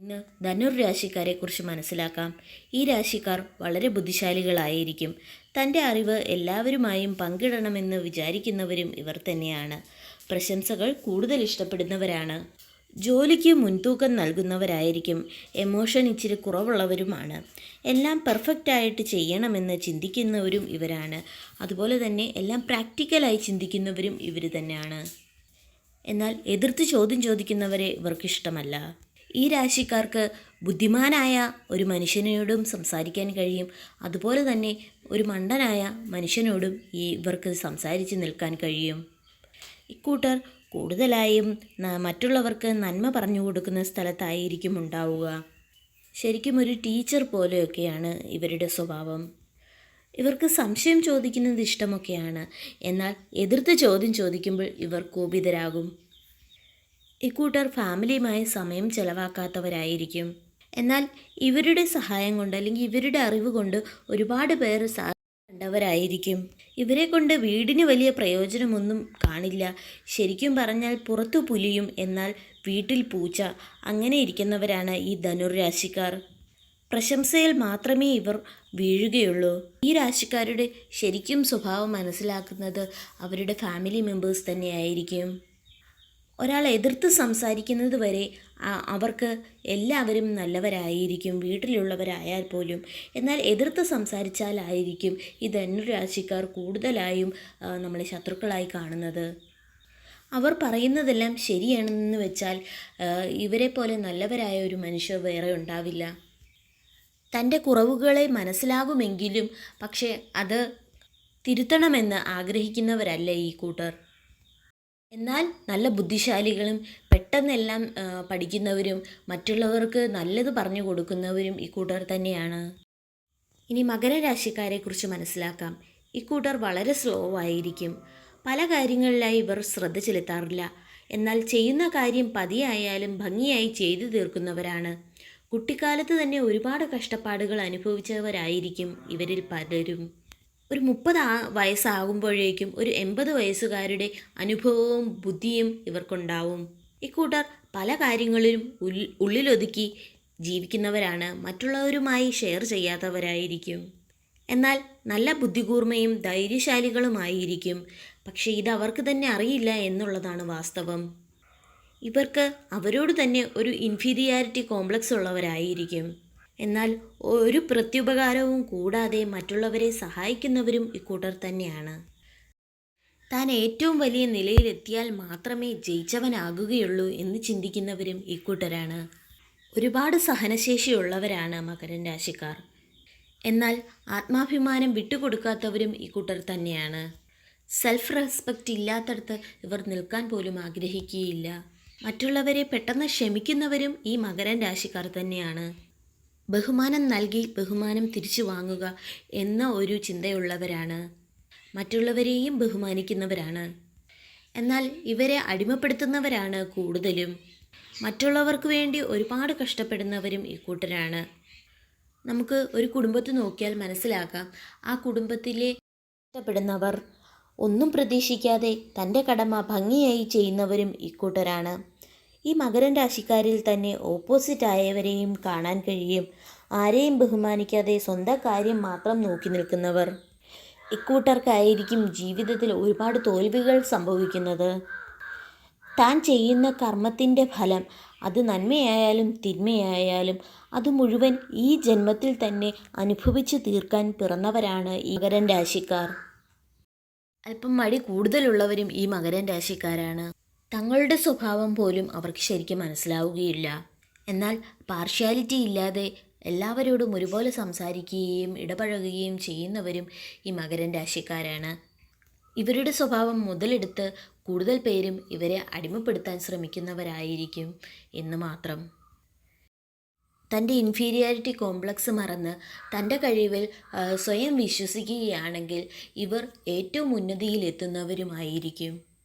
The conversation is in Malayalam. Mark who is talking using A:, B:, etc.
A: ഇന്ന് ധനുർ രാശിക്കാരെക്കുറിച്ച് മനസ്സിലാക്കാം. ഈ രാശിക്കാർ വളരെ ബുദ്ധിശാലികളായിരിക്കും. തന്റെ അറിവ് എല്ലാവരുമായും പങ്കിടണമെന്ന് വിചാരിക്കുന്നവരും ഇവർ തന്നെയാണ്. പ്രശംസകൾ കൂടുതൽ ഇഷ്ടപ്പെടുന്നവരാണ്. ജോലിക്ക് മുൻതൂക്കം നൽകുന്നവരായിരിക്കും. എമോഷൻ ഇച്ചിരി കുറവുള്ളവരുമാണ്. എല്ലാം പെർഫെക്റ്റ് ആയിട്ട് ചെയ്യണമെന്ന് ചിന്തിക്കുന്നവരും ഇവരാണ്. അതുപോലെ തന്നെ എല്ലാം പ്രാക്ടിക്കലായി ചിന്തിക്കുന്നവരും ഇവർ തന്നെയാണ്. എന്നാൽ എതിർത്ത് ചോദ്യം ചോദിക്കുന്നവരെ ഇവർക്കിഷ്ടമല്ല ഈ രാശിക്കാർക്ക് ബുദ്ധിമാനായ ഒരു മനുഷ്യനോടും സംസാരിക്കാൻ കഴിയും. അതുപോലെ തന്നെ ഒരു മണ്ടനായ മനുഷ്യനോടും ഈ ഇവർക്ക് സംസാരിച്ച് നിൽക്കാൻ കഴിയും. ഇക്കൂട്ടർ കൂടുതലായും മറ്റുള്ളവർക്ക് നന്മ പറഞ്ഞു കൊടുക്കുന്ന സ്ഥലത്തായിരിക്കും ഉണ്ടാവുക. ശരിക്കും ഒരു ടീച്ചർ പോലെയൊക്കെയാണ് ഇവരുടെ സ്വഭാവം. ഇവർക്ക് സംശയം ചോദിക്കുന്നത് ഇഷ്ടമൊക്കെയാണ്. എന്നാൽ എതിർത്ത് ചോദ്യം ചോദിക്കുമ്പോൾ ഇവർ കോപിതരാകും. ഇക്കൂട്ടർ ഫാമിലിയുമായി സമയം ചെലവാക്കാത്തവരായിരിക്കും. എന്നാൽ ഇവരുടെ സഹായം കൊണ്ട് അല്ലെങ്കിൽ ഇവരുടെ അറിവ് കൊണ്ട് ഒരുപാട് പേർ കണ്ടവരായിരിക്കും. ഇവരെ കൊണ്ട് വീടിന് വലിയ പ്രയോജനമൊന്നും കാണില്ല. ശരിക്കും പറഞ്ഞാൽ പുറത്തു പുലിയും എന്നാൽ വീട്ടിൽ പൂച്ച അങ്ങനെ ഇരിക്കുന്നവരാണ് ഈ ധനുർരാശിക്കാർ. പ്രശംസയിൽ മാത്രമേ ഇവർ വീഴുകയുള്ളൂ. ഈ രാശിക്കാരുടെ ശരിക്കും സ്വഭാവം മനസ്സിലാക്കുന്നത് അവരുടെ ഫാമിലി മെമ്പേഴ്സ് തന്നെയായിരിക്കും. ഒരാൾ എതിർത്ത് സംസാരിക്കുന്നത് വരെ അവർക്ക് എല്ലാവരും നല്ലവരായിരിക്കും വീട്ടിലുള്ളവരായാൽ പോലും. എന്നാൽ എതിർത്ത് സംസാരിച്ചാലായിരിക്കും ഈ ധനുരാശിക്കാർ കൂടുതലായും നമ്മളെ ശത്രുക്കളായി കാണുന്നത്. അവർ പറയുന്നതെല്ലാം ശരിയാണെന്ന് വെച്ചാൽ ഇവരെ പോലെ നല്ലവരായ ഒരു മനുഷ്യർ വേറെ ഉണ്ടാവില്ല. തന്റെ കുറവുകളെ മനസ്സിലാകുമെങ്കിലും പക്ഷേ അത് തിരുത്തണമെന്ന് ആഗ്രഹിക്കുന്നവരല്ല ഈ കൂട്ടർ? എന്നാൽ നല്ല ബുദ്ധിശാലികളും പെട്ടെന്നെല്ലാം പഠിക്കുന്നവരും മറ്റുള്ളവർക്ക് നല്ലത് പറഞ്ഞു കൊടുക്കുന്നവരും ഇക്കൂട്ടർ തന്നെയാണ്. ഇനി മകരരാശിക്കാരെക്കുറിച്ച് മനസ്സിലാക്കാം. ഇക്കൂട്ടർ വളരെ സ്ലോ ആയിരിക്കും. പല കാര്യങ്ങളിലായി ഇവർ ശ്രദ്ധ ചെലുത്താറില്ല. എന്നാൽ ചെയ്യുന്ന കാര്യം പതിയായാലും ഭംഗിയായി ചെയ്തു തീർക്കുന്നവരാണ്. കുട്ടിക്കാലത്ത് തന്നെ ഒരുപാട് കഷ്ടപ്പാടുകൾ അനുഭവിച്ചവരായിരിക്കും ഇവരിൽ പലരും. ഒരു മുപ്പത് വയസ്സാകുമ്പോഴേക്കും ഒരു എൺപത് വയസ്സുകാരുടെ അനുഭവവും ബുദ്ധിയും ഇവർക്കുണ്ടാവും. ഇക്കൂട്ടർ പല കാര്യങ്ങളിലും ഉള്ളിലൊതുക്കി ജീവിക്കുന്നവരാണ്. മറ്റുള്ളവരുമായി ഷെയർ ചെയ്യാത്തവരായിരിക്കും. എന്നാൽ നല്ല ബുദ്ധികൂർമ്മയും ധൈര്യശാലികളുമായിരിക്കും. പക്ഷേ ഇത് അവർക്ക് തന്നെ അറിയില്ല എന്നുള്ളതാണ് വാസ്തവം. ഇവർക്ക് അവരോട് തന്നെ ഒരു ഇൻഫീരിയാരിറ്റി കോംപ്ലക്സ് ഉള്ളവരായിരിക്കും. എന്നാൽ ഒരു പ്രത്യുപകാരവും കൂടാതെ മറ്റുള്ളവരെ സഹായിക്കുന്നവരും ഇക്കൂട്ടർ തന്നെയാണ്. താൻ ഏറ്റവും വലിയ നിലയിലെത്തിയാൽ മാത്രമേ ജയിച്ചവനാകുകയുള്ളൂ എന്ന് ചിന്തിക്കുന്നവരും ഇക്കൂട്ടരാണ്. ഒരുപാട് സഹനശേഷിയുള്ളവരാണ് മകരൻ രാശിക്കാർ. എന്നാൽ ആത്മാഭിമാനം വിട്ടുകൊടുക്കാത്തവരും ഇക്കൂട്ടർ തന്നെയാണ്. സെൽഫ് റെസ്പെക്റ്റ് ഇല്ലാത്തടത്ത് ഇവർ നിൽക്കാൻ പോലും ആഗ്രഹിക്കുകയില്ല. മറ്റുള്ളവരെ പെട്ടെന്ന് ക്ഷമിക്കുന്നവരും ഈ മകരൻ രാശിക്കാർ തന്നെയാണ്. ബഹുമാനം നൽകി ബഹുമാനം തിരിച്ചു വാങ്ങുക എന്ന ഒരു ചിന്തയുള്ളവരാണ്. മറ്റുള്ളവരെയും ബഹുമാനിക്കുന്നവരാണ്. എന്നാൽ ഇവരെ അടിമപ്പെടുത്തുന്നവരാണ് കൂടുതലും. മറ്റുള്ളവർക്ക് വേണ്ടി ഒരുപാട് കഷ്ടപ്പെടുന്നവരും ഇക്കൂട്ടരാണ് നമുക്ക് ഒരു കുടുംബത്തെ നോക്കിയാൽ മനസ്സിലാക്കാം ആ കുടുംബത്തിലെ കഷ്ടപ്പെടുന്നവർ ഒന്നും പ്രതീക്ഷിക്കാതെ തന്റെ കടമ ഭംഗിയായി ചെയ്യുന്നവരും ഇക്കൂട്ടരാണ് ഈ മകരൻ രാശിക്കാരിൽ തന്നെ ഓപ്പോസിറ്റ് ആയവരെയും കാണാൻ കഴിയും. ആരെയും ബഹുമാനിക്കാതെ സ്വന്തം കാര്യം മാത്രം നോക്കി നിൽക്കുന്നവർ. ഇക്കൂട്ടർക്കായിരിക്കും ജീവിതത്തിൽ ഒരുപാട് തോൽവികൾ സംഭവിക്കുന്നത്. താൻ ചെയ്യുന്ന കർമ്മത്തിന്റെ ഫലം അത് നന്മയായാലും തിന്മയായാലും അത് മുഴുവൻ ഈ ജന്മത്തിൽ തന്നെ അനുഭവിച്ച് തീർക്കാൻ പിറന്നവരാണ് ഈ മകരൻ രാശിക്കാർ. അല്പം മടി കൂടുതലുള്ളവരും ഈ മകരൻ രാശിക്കാരാണ്. തങ്ങളുടെ സ്വഭാവം പോലും അവർക്ക് ശരിക്കും മനസ്സിലാവുകയില്ല. എന്നാൽ പാർഷ്യാലിറ്റി ഇല്ലാതെ എല്ലാവരോടും ഒരുപോലെ സംസാരിക്കുകയും ഇടപഴകുകയും ചെയ്യുന്നവരും ഈ മകരൻ രാശിക്കാരാണ്. ഇവരുടെ സ്വഭാവം മുതലെടുത്ത് കൂടുതൽ പേരും ഇവരെ അടിമപ്പെടുത്താൻ ശ്രമിക്കുന്നവരായിരിക്കും എന്ന് മാത്രം. തന്റെ ഇൻഫീരിയാരിറ്റി കോംപ്ലക്സ് മറന്ന് തന്റെ കഴിവിൽ സ്വയം വിശ്വസിക്കുകയാണെങ്കിൽ ഇവർ ഏറ്റവും ഉന്നതിയിൽ എത്തുന്നവരുമായിരിക്കും